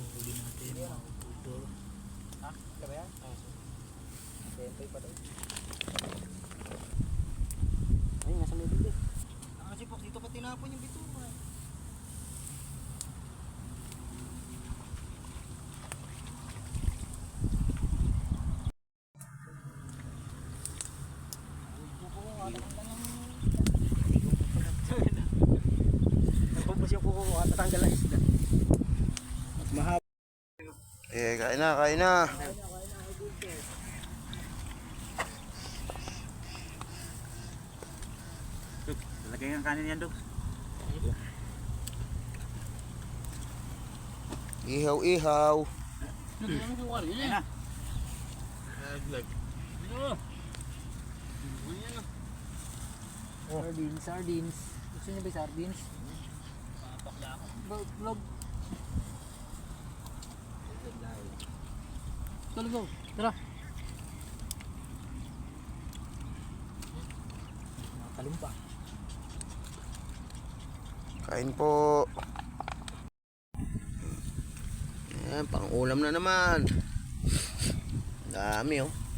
itong huli natin mga budol ha? ito ba yan? tempoy pa doon ayun nasa may bibig kasi po dito pa tinapon yung bituma eh Tatanggal ang isda. Eh, kain na, kain na. Lagay ang kanin yan, Dok. Ihaw, ihaw. Sardines, sardines. Gusto niyo ba yung sardines? Vlog, vlog. Tulog go. Tara. Talumpa. Kain po. Ayan, pang ulam na naman. Dami oh.